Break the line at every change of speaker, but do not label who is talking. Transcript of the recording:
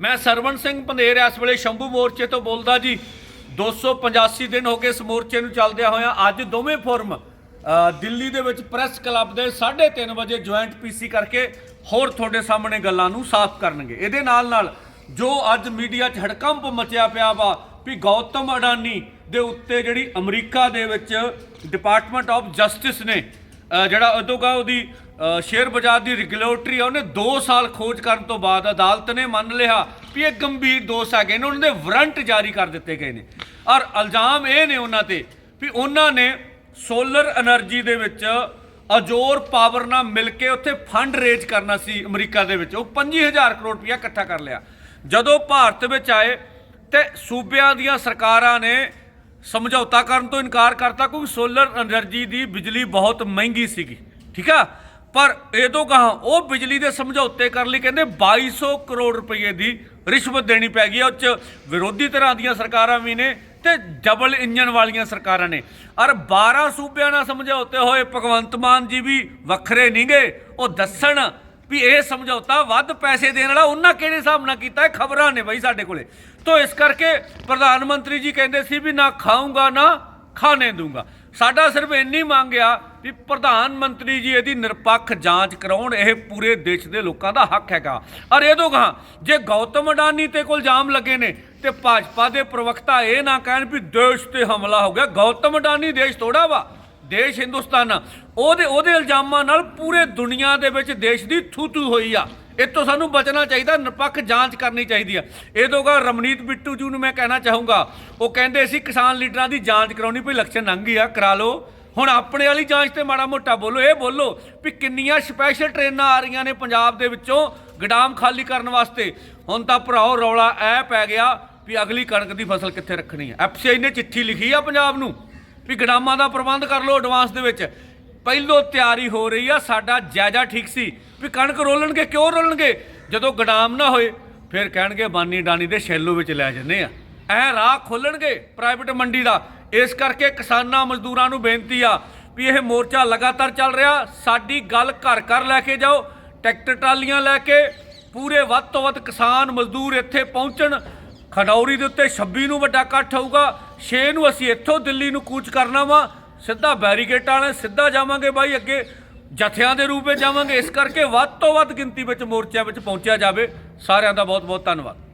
ਮੈਂ ਸਰਵਣ ਸਿੰਘ ਪੰਧੇਰ ਇਸ ਵੇਲੇ ਸ਼ੰਭੂ ਮੋਰਚੇ ਤੋਂ ਬੋਲਦਾ ਜੀ। 285 ਦਿਨ ਹੋ ਗਏ ਇਸ ਮੋਰਚੇ ਨੂੰ ਚੱਲਦਿਆਂ ਹੋਇਆ। ਅੱਜ ਦੋਵੇਂ ਫੋਰਮ ਦਿੱਲੀ ਦੇ ਵਿੱਚ ਪ੍ਰੈਸ ਕਲੱਬ ਦੇ 3:30 ਵਜੇ ਜੁਆਇੰਟ ਪੀਸੀ ਕਰਕੇ ਹੋਰ ਤੁਹਾਡੇ ਸਾਹਮਣੇ ਗੱਲਾਂ ਨੂੰ ਸਾਫ਼ ਕਰਨਗੇ। ਇਹਦੇ ਨਾਲ ਨਾਲ ਜੋ ਅੱਜ ਮੀਡੀਆ 'ਚ ਹੜਕੰਪ ਮਚਿਆ ਪਿਆ ਵਾ ਵੀ ਗੌਤਮ ਅਡਾਨੀ ਦੇ ਉੱਤੇ ਜਿਹੜੀ ਅਮਰੀਕਾ ਦੇ ਵਿੱਚ ਡਿਪਾਰਟਮੈਂਟ ਆਫ ਜਸਟਿਸ ਨੇ ਜਿਹੜਾ ਉਦੋਂਗਾ ਉਹਦੀ ਸ਼ੇਅਰ ਬਾਜ਼ਾਰ ਦੀ ਰੈਗੂਲੇਟਰੀ ਆ, ਉਹਨੇ 2 ਸਾਲ ਖੋਜ ਕਰਨ ਤੋਂ ਬਾਅਦ ਅਦਾਲਤ ਨੇ ਮੰਨ ਲਿਆ ਵੀ ਇਹ ਗੰਭੀਰ ਦੋਸ਼ ਹੈਗੇ ਨੇ ਉਹਨਾਂ ਦੇ ਵਾਰੰਟ ਜਾਰੀ ਕਰ ਦਿੱਤੇ ਗਏ ਨੇ। ਔਰ ਇਲਜ਼ਾਮ ਇਹ ਨੇ ਉਹਨਾਂ ਤੇ ਵੀ ਉਹਨਾਂ ਨੇ ਸੋਲਰ એનર્ਜੀ ਦੇ ਵਿੱਚ ਅਜੋਰ ਪਾਵਰ ਨਾਲ ਮਿਲ ਕੇ ਉੱਥੇ ਫੰਡ ਰੇਜ ਕਰਨਾ ਸੀ ਅਮਰੀਕਾ ਦੇ ਵਿੱਚ। ਉਹ 25000 ਕਰੋੜ ਰੁਪਇਆ ਇਕੱਠਾ ਕਰ ਲਿਆ। ਜਦੋਂ ਭਾਰਤ ਵਿੱਚ ਆਏ ਤੇ ਸੂਬਿਆਂ ਦੀਆਂ ਸਰਕਾਰਾਂ ਨੇ ਸਮਝੌਤਾ ਕਰਨ ਤੋਂ ਇਨਕਾਰ ਕਰਤਾ ਕਿਉਂਕਿ ਸੋਲਰ એનર્ਜੀ ਦੀ ਬਿਜਲੀ ਬਹੁਤ ਮਹਿੰਗੀ ਸੀਗੀ। ਠੀਕ ਆ? ਪਰ ਇਹ ਤੋਂ ਕਹਾ, ਉਹ ਬਿਜਲੀ ਦੇ ਸਮਝੌਤੇ ਕਰਨ ਲਈ ਕਹਿੰਦੇ 2200 ਕਰੋੜ ਰੁਪਏ ਦੀ ਰਿਸ਼ਵਤ ਦੇਣੀ ਪੈ ਗਈ ਆ। ਉਹ ਚ ਵਿਰੋਧੀ ਤਰ੍ਹਾਂ ਦੀਆਂ ਸਰਕਾਰਾਂ ਵੀ ਨੇ ਤੇ ਡਬਲ ਇੰਜਨ ਵਾਲੀਆਂ ਸਰਕਾਰਾਂ ਨੇ ਔਰ 12 ਸੂਬਿਆਂ ਨਾਲ ਸਮਝੌਤੇ ਹੋਏ ਭਗਵੰਤ ਮਾਨ ਜੀ ਵੀ ਵੱਖਰੇ ਨਹੀਂ ਨਹੀਂਗੇ ਉਹ ਦੱਸਣ ਵੀ ਇਹ ਸਮਝੌਤਾ ਵੱਧ ਪੈਸੇ ਦੇਣ ਵਾਲਾ ਉਹਨਾਂ ਕਿਹੜੇ ਹਿਸਾਬ ਨਾਲ ਕੀਤਾ, ਇਹ ਖਬਰਾਂ ਨੇ ਬਈ ਸਾਡੇ ਕੋਲੇ ਤੋਂ ਇਸ ਕਰਕੇ ਪ੍ਰਧਾਨ ਮੰਤਰੀ ਜੀ ਕਹਿੰਦੇ ਸੀ ਵੀ ਨਾ ਖਾਊਂਗਾ, ਨਾ ਖਾਣੇ ਦੂੰਗਾ ਸਾਡਾ ਸਿਰਫ ਇੰਨੀ ਮੰਗ ਆ ਵੀ ਪ੍ਰਧਾਨ ਮੰਤਰੀ ਜੀ ਇਹਦੀ ਨਿਰਪੱਖ ਜਾਂਚ ਕਰਾਉਣ, ਇਹ ਪੂਰੇ ਦੇਸ਼ ਦੇ ਲੋਕਾਂ ਦਾ ਹੱਕ ਹੈਗਾ। ਔਰ ਇਹ ਤੋਂ ਕਹਾ ਜੇ ਗੌਤਮ ਅਡਾਨੀ ਤੇ ਕੋਲ ਜਾਮ ਲੱਗੇ ਨੇ ਤੇ ਭਾਜਪਾ ਦੇ ਪ੍ਰਵਕਤਾ ਇਹ ਨਾ ਕਹਿਣ ਵੀ ਦੇਸ਼ ਤੇ ਹਮਲਾ ਹੋ ਗਿਆ। ਗੌਤਮ ਅਡਾਨੀ ਦੇਸ਼ ਥੋੜਾ ਵਾ, ਦੇਸ਼ ਹਿੰਦੁਸਤਾਨ। ਆ। ਉਹਦੇ ਉਹਦੇ ਇਲਜ਼ਾਮਾਂ ਨਾਲ ਪੂਰੇ ਦੁਨੀਆ ਦੇ ਵਿੱਚ ਦੇਸ਼ ਦੀ ਥੂ ਹੋਈ ਆ। ਇਹ ਤੋਂ ਸਾਨੂੰ ਬਚਣਾ ਚਾਹੀਦਾ, ਨਿਰਪੱਖ ਜਾਂਚ ਕਰਨੀ ਚਾਹੀਦੀ ਆ। ਇਹ ਤੋਂ ਗਾ ਰਮਨੀਤ ਬਿੱਟੂ ਜੀ ਨੂੰ ਮੈਂ ਕਹਿਣਾ ਚਾਹੂੰਗਾ, ਉਹ ਕਹਿੰਦੇ ਸੀ ਕਿਸਾਨ ਲੀਡਰਾਂ ਦੀ ਜਾਂਚ ਕਰਾਉਣੀ ਭਈ ਇਲੈਕਸ਼ਨ ਲੰਘ ਗਈ ਆ ਕਰਾ ਲਓ। ਹੁਣ ਆਪਣੇ ਵਾਲੀ ਜਾਂਚ ਤੇ ਮਾੜਾ ਮੋਟਾ ਬੋਲੋ, ਇਹ ਬੋਲੋ ਵੀ ਕਿੰਨੀਆਂ ਸਪੈਸ਼ਲ ਟ੍ਰੇਨਾਂ ਆ ਰਹੀਆਂ ਨੇ ਪੰਜਾਬ ਦੇ ਵਿੱਚੋਂ ਗਡਾਮ ਖਾਲੀ ਕਰਨ ਵਾਸਤੇ। ਹੁਣ ਤਾਂ ਭਰਾਓ ਰੌਲਾ ਐ ਪੈ ਗਿਆ ਵੀ ਅਗਲੀ ਕਣਕ ਦੀ ਫਸਲ ਕਿੱਥੇ ਰੱਖਣੀ ਹੈ। ਐਫਸੀਆਈ ਨੇ ਚਿੱਠੀ ਲਿਖੀ ਆ ਪੰਜਾਬ ਨੂੰ ਵੀ ਗਡਾਮਾਂ ਦਾ ਪ੍ਰਬੰਧ ਕਰ ਲਓ ਐਡਵਾਂਸ ਦੇ ਵਿੱਚ। ਪਹਿਲੋਂ ਤਿਆਰੀ ਹੋ ਰਹੀ ਆ, ਸਾਡਾ ਜਾਇਜ਼ਾ ਠੀਕ ਸੀ ਵੀ ਕਣਕ ਰੋਲਣਗੇ, ਕਿਉਂ ਰੋਲਣਗੇ? ਜਦੋਂ ਗਡਾਮ ਨਾ ਹੋਏ, ਫਿਰ ਕਹਿਣਗੇ ਬਾਨੀ ਡਾਨੀ ਦੇ ਸ਼ੈਲੋ ਵਿੱਚ ਲੈ ਜੰਨੇ ਆ। ਐ ਰਾਹ ਖੋਲਣਗੇ ਪ੍ਰਾਈਵੇਟ ਮੰਡੀ ਦਾ। ਇਸ ਕਰਕੇ ਕਿਸਾਨਾਂ ਮਜ਼ਦੂਰਾਂ ਨੂੰ ਬੇਨਤੀ ਆ ਵੀ ਇਹ ਮੋਰਚਾ ਲਗਾਤਾਰ ਚੱਲ ਰਿਹਾ। ਸਾਡੀ ਗੱਲ ਘਰ ਘਰ ਲੈ ਕੇ ਜਾਓ, ਟਰੈਕਟਰ ਟਰਾਲੀਆਂ ਲੈ ਕੇ ਪੂਰੇ ਵੱਧ ਤੋਂ ਵੱਧ ਕਿਸਾਨ ਮਜ਼ਦੂਰ ਇੱਥੇ ਪਹੁੰਚਣ। ਖਡੌਰੀ ਦੇ ਉੱਤੇ 26 ਨੂੰ ਵੱਡਾ ਇਕੱਠ ਹੋਊਗਾ। 6 ਨੂੰ ਅਸੀਂ ਇੱਥੋਂ ਦਿੱਲੀ ਨੂੰ ਕੂਚ ਕਰਨਾ ਵਾ। ਸਿੱਧਾ ਬੈਰੀਕੇਟਾਂ ਵਾਲੇ, ਸਿੱਧਾ ਜਾਵਾਂਗੇ ਬਾਈ ਅੱਗੇ, ਜਥਿਆਂ ਦੇ ਰੂਪ ਵਿੱਚ ਜਾਵਾਂਗੇ। ਇਸ ਕਰਕੇ ਵੱਧ ਤੋਂ ਵੱਧ ਗਿਣਤੀ ਵਿੱਚ ਮੋਰਚਿਆਂ ਵਿੱਚ ਪਹੁੰਚਿਆ ਜਾਵੇ। ਸਾਰਿਆਂ ਦਾ ਬਹੁਤ ਬਹੁਤ ਧੰਨਵਾਦ।